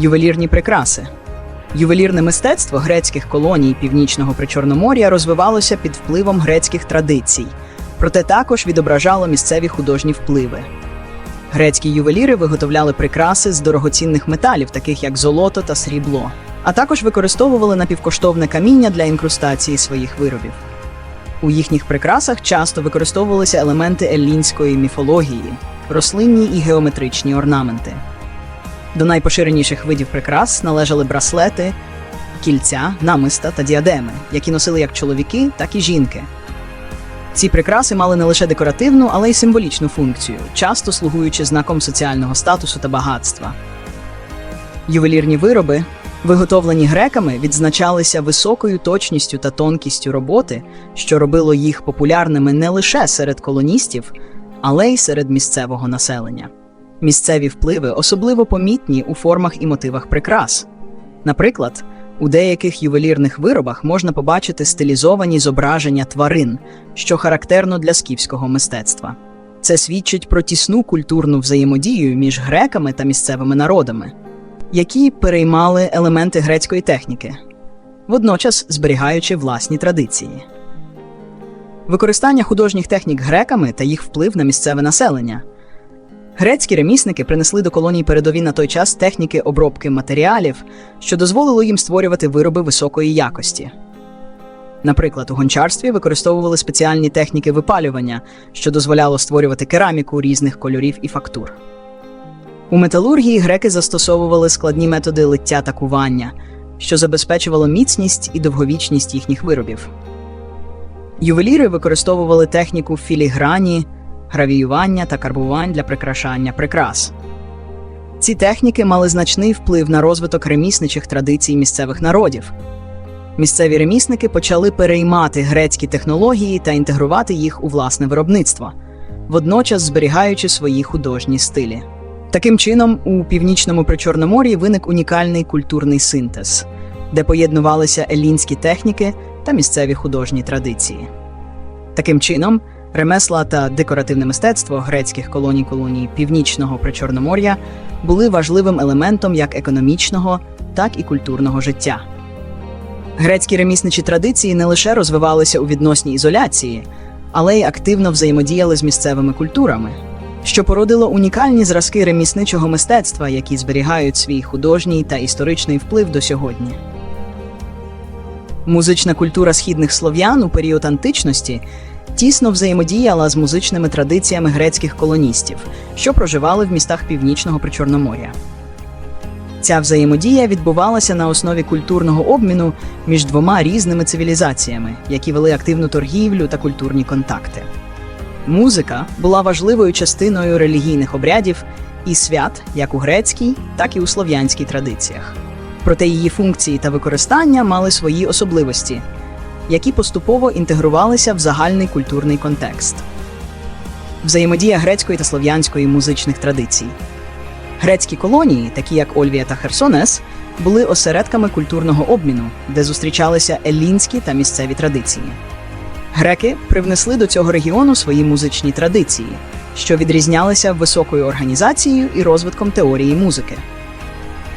Ювелірні прикраси. Ювелірне мистецтво грецьких колоній Північного Причорномор'я розвивалося під впливом грецьких традицій, проте також відображало місцеві художні впливи. Грецькі ювеліри виготовляли прикраси з дорогоцінних металів, таких як золото та срібло, а також використовували напівкоштовне каміння для інкрустації своїх виробів. У їхніх прикрасах часто використовувалися елементи еллінської міфології, рослинні і геометричні орнаменти. До найпоширеніших видів прикрас належали браслети, кільця, намиста та діадеми, які носили як чоловіки, так і жінки. Ці прикраси мали не лише декоративну, але й символічну функцію, часто слугуючи знаком соціального статусу та багатства. Ювелірні вироби, виготовлені греками, відзначалися високою точністю та тонкістю роботи, що робило їх популярними не лише серед колоністів, але й серед місцевого населення. Місцеві впливи особливо помітні у формах і мотивах прикрас. Наприклад, у деяких ювелірних виробах можна побачити стилізовані зображення тварин, що характерно для скіфського мистецтва. Це свідчить про тісну культурну взаємодію між греками та місцевими народами, які переймали елементи грецької техніки, водночас зберігаючи власні традиції. Використання художніх технік греками та їх вплив на місцеве населення. Грецькі ремісники принесли до колоній передові на той час техніки обробки матеріалів, що дозволило їм створювати вироби високої якості. Наприклад, у гончарстві використовували спеціальні техніки випалювання, що дозволяло створювати кераміку різних кольорів і фактур. У металургії греки застосовували складні методи лиття та кування, що забезпечувало міцність і довговічність їхніх виробів. Ювеліри використовували техніку філіграні, гравіювання та карбувань для прикрашання прикрас. Ці техніки мали значний вплив на розвиток ремісничих традицій місцевих народів. Місцеві ремісники почали переймати грецькі технології та інтегрувати їх у власне виробництво, водночас зберігаючи свої художні стилі. Таким чином, у північному Причорномор'ї виник унікальний культурний синтез, де поєднувалися елінські техніки та місцеві художні традиції. Таким чином, ремесла та декоративне мистецтво грецьких колоній колоній Північного Причорномор'я були важливим елементом як економічного, так і культурного життя. Грецькі ремісничі традиції не лише розвивалися у відносній ізоляції, але й активно взаємодіяли з місцевими культурами, що породило унікальні зразки ремісничого мистецтва, які зберігають свій художній та історичний вплив до сьогодні. Музична культура східних слов'ян у період античності тісно взаємодіяла з музичними традиціями грецьких колоністів, що проживали в містах північного Причорномор'я. Ця взаємодія відбувалася на основі культурного обміну між двома різними цивілізаціями, які вели активну торгівлю та культурні контакти. Музика була важливою частиною релігійних обрядів і свят як у грецькій, так і у слов'янській традиціях. Проте її функції та використання мали свої особливості, які поступово інтегрувалися в загальний культурний контекст. Взаємодія грецької та слов'янської музичних традицій. Грецькі колонії, такі як Ольвія та Херсонес, були осередками культурного обміну, де зустрічалися елінські та місцеві традиції. Греки привнесли до цього регіону свої музичні традиції, що відрізнялися високою організацією і розвитком теорії музики.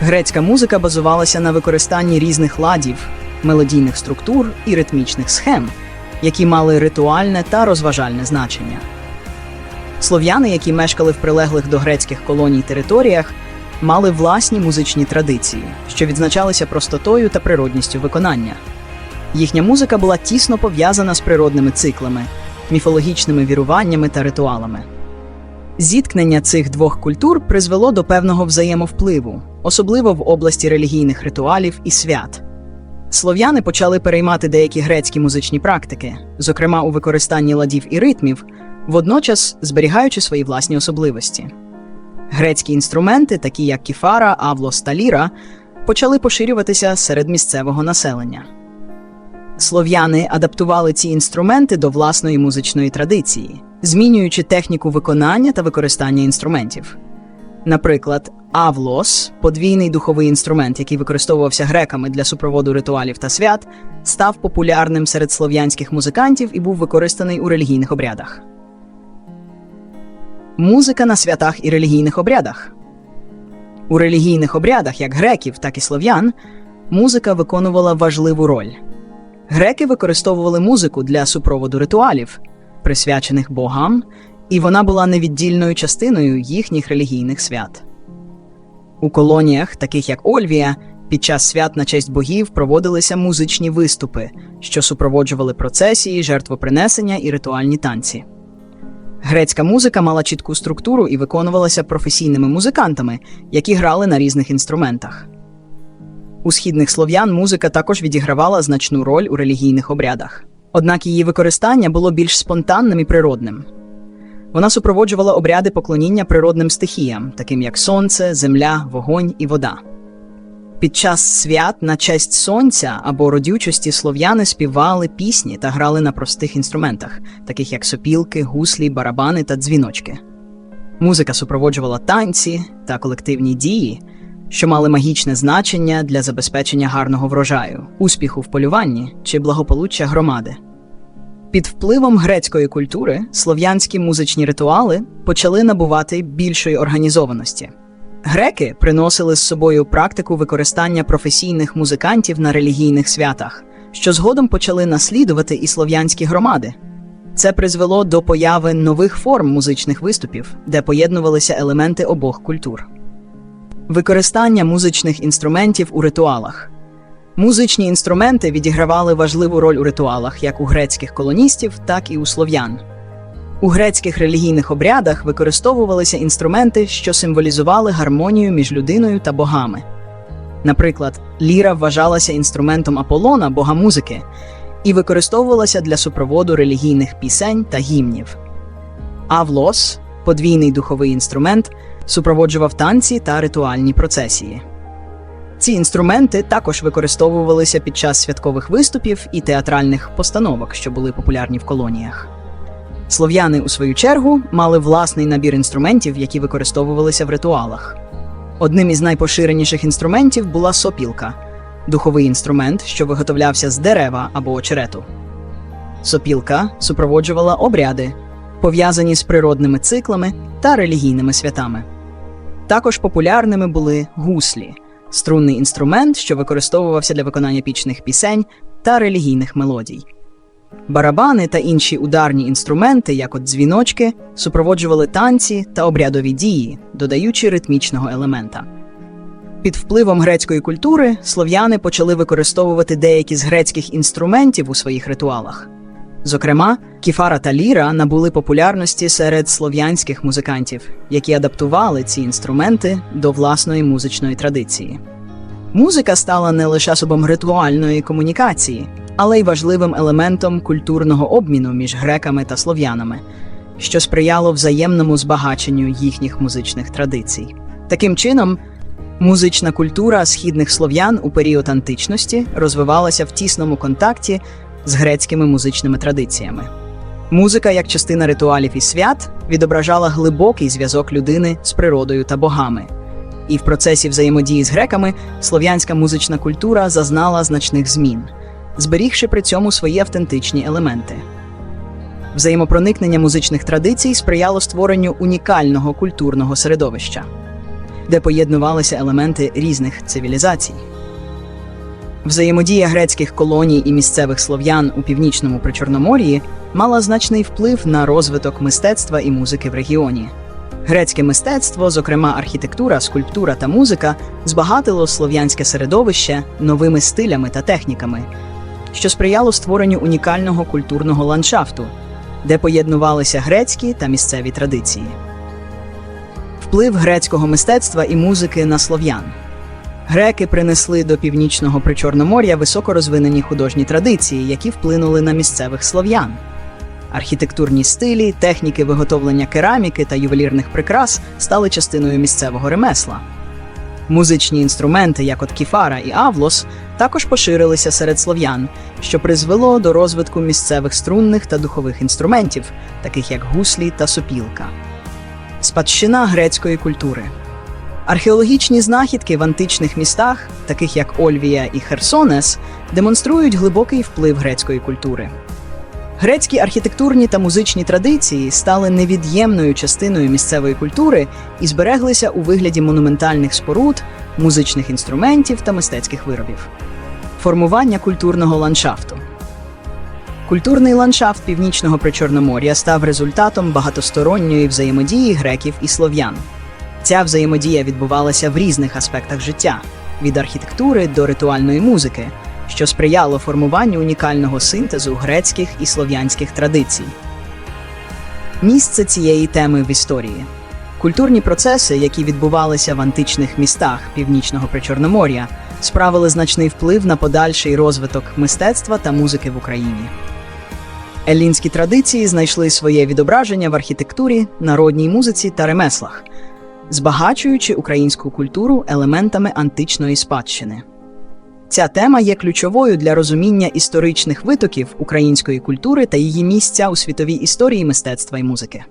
Грецька музика базувалася на використанні різних ладів, мелодійних структур і ритмічних схем, які мали ритуальне та розважальне значення. Слов'яни, які мешкали в прилеглих до грецьких колоній територіях, мали власні музичні традиції, що відзначалися простотою та природністю виконання. Їхня музика була тісно пов'язана з природними циклами, міфологічними віруваннями та ритуалами. Зіткнення цих двох культур призвело до певного взаємовпливу, особливо в області релігійних ритуалів і свят. Слов'яни почали переймати деякі грецькі музичні практики, зокрема у використанні ладів і ритмів, водночас зберігаючи свої власні особливості. Грецькі інструменти, такі як кіфара, авлос та ліра, почали поширюватися серед місцевого населення. Слов'яни адаптували ці інструменти до власної музичної традиції, змінюючи техніку виконання та використання інструментів. Наприклад, авлос, подвійний духовий інструмент, який використовувався греками для супроводу ритуалів та свят, став популярним серед слов'янських музикантів і був використаний у релігійних обрядах. Музика на святах і релігійних обрядах. У релігійних обрядах, як греків, так і слов'ян, музика виконувала важливу роль. Греки використовували музику для супроводу ритуалів, присвячених богам, і вона була невіддільною частиною їхніх релігійних свят. У колоніях, таких як Ольвія, під час свят на честь богів проводилися музичні виступи, що супроводжували процесії, жертвопринесення і ритуальні танці. Грецька музика мала чітку структуру і виконувалася професійними музикантами, які грали на різних інструментах. У східних слов'ян музика також відігравала значну роль у релігійних обрядах. Однак її використання було більш спонтанним і природним. Вона супроводжувала обряди поклоніння природним стихіям, таким як сонце, земля, вогонь і вода. Під час свят на честь сонця або родючості слов'яни співали пісні та грали на простих інструментах, таких як сопілки, гуслі, барабани та дзвіночки. Музика супроводжувала танці та колективні дії, що мали магічне значення для забезпечення гарного врожаю, успіху в полюванні чи благополуччя громади. Під впливом грецької культури слов'янські музичні ритуали почали набувати більшої організованості. Греки приносили з собою практику використання професійних музикантів на релігійних святах, що згодом почали наслідувати і слов'янські громади. Це призвело до появи нових форм музичних виступів, де поєднувалися елементи обох культур. Використання музичних інструментів у ритуалах. Музичні інструменти відігравали важливу роль у ритуалах як у грецьких колоністів, так і у слов'ян. У грецьких релігійних обрядах використовувалися інструменти, що символізували гармонію між людиною та богами. Наприклад, ліра вважалася інструментом Аполлона, бога музики, і використовувалася для супроводу релігійних пісень та гімнів. Авлос, подвійний духовий інструмент, супроводжував танці та ритуальні процесії. Ці інструменти також використовувалися під час святкових виступів і театральних постановок, що були популярні в колоніях. Слов'яни, у свою чергу, мали власний набір інструментів, які використовувалися в ритуалах. Одним із найпоширеніших інструментів була сопілка духовий інструмент, що виготовлявся з дерева або очерету. Сопілка супроводжувала обряди, пов'язані з природними циклами та релігійними святами. Також популярними були гуслі струнний інструмент, що використовувався для виконання пічних пісень та релігійних мелодій. Барабани та інші ударні інструменти, як от дзвіночки, супроводжували танці та обрядові дії, додаючи ритмічного елемента. Під впливом грецької культури слов'яни почали використовувати деякі з грецьких інструментів у своїх ритуалах. Зокрема, кіфара та ліра набули популярності серед слов'янських музикантів, які адаптували ці інструменти до власної музичної традиції. Музика стала не лише особом ритуальної комунікації, але й важливим елементом культурного обміну між греками та слов'янами, що сприяло взаємному збагаченню їхніх музичних традицій. Таким чином, музична культура східних слов'ян у період античності розвивалася в тісному контакті з грецькими музичними традиціями. Музика, як частина ритуалів і свят, відображала глибокий зв'язок людини з природою та богами. І в процесі взаємодії з греками слов'янська музична культура зазнала значних змін, зберігши при цьому свої автентичні елементи. Взаємопроникнення музичних традицій сприяло створенню унікального культурного середовища, де поєднувалися елементи різних цивілізацій. Взаємодія грецьких колоній і місцевих слов'ян у північному причорномор'ї мала значний вплив на розвиток мистецтва і музики в регіоні. Грецьке мистецтво, зокрема архітектура, скульптура та музика, збагатило слов'янське середовище новими стилями та техніками, що сприяло створенню унікального культурного ландшафту, де поєднувалися грецькі та місцеві традиції. Вплив грецького мистецтва і музики на слов'ян. Греки принесли до північного причорномор'я високо розвинені художні традиції, які вплинули на місцевих слов'ян. Архітектурні стилі, техніки виготовлення кераміки та ювелірних прикрас стали частиною місцевого ремесла. Музичні інструменти, як от кіфара і авлос, також поширилися серед слов'ян, що призвело до розвитку місцевих струнних та духових інструментів, таких як гуслі та сопілка. Спадщина грецької культури. Археологічні знахідки в античних містах, таких як Ольвія і Херсонес, демонструють глибокий вплив грецької культури. Грецькі архітектурні та музичні традиції стали невід'ємною частиною місцевої культури і збереглися у вигляді монументальних споруд, музичних інструментів та мистецьких виробів. Формування культурного ландшафту. Культурний ландшафт північного причорномор'я став результатом багатосторонньої взаємодії греків і слов'ян. Ця взаємодія відбувалася в різних аспектах життя від архітектури до ритуальної музики, що сприяло формуванню унікального синтезу грецьких і слов'янських традицій. Місце цієї теми в історії. Культурні процеси, які відбувалися в античних містах північного причорномор'я, справили значний вплив на подальший розвиток мистецтва та музики в Україні. Еллінські традиції знайшли своє відображення в архітектурі, народній музиці та ремеслах, збагачуючи українську культуру елементами античної спадщини. Ця тема є ключовою для розуміння історичних витоків української культури та її місця у світовій історії мистецтва і музики.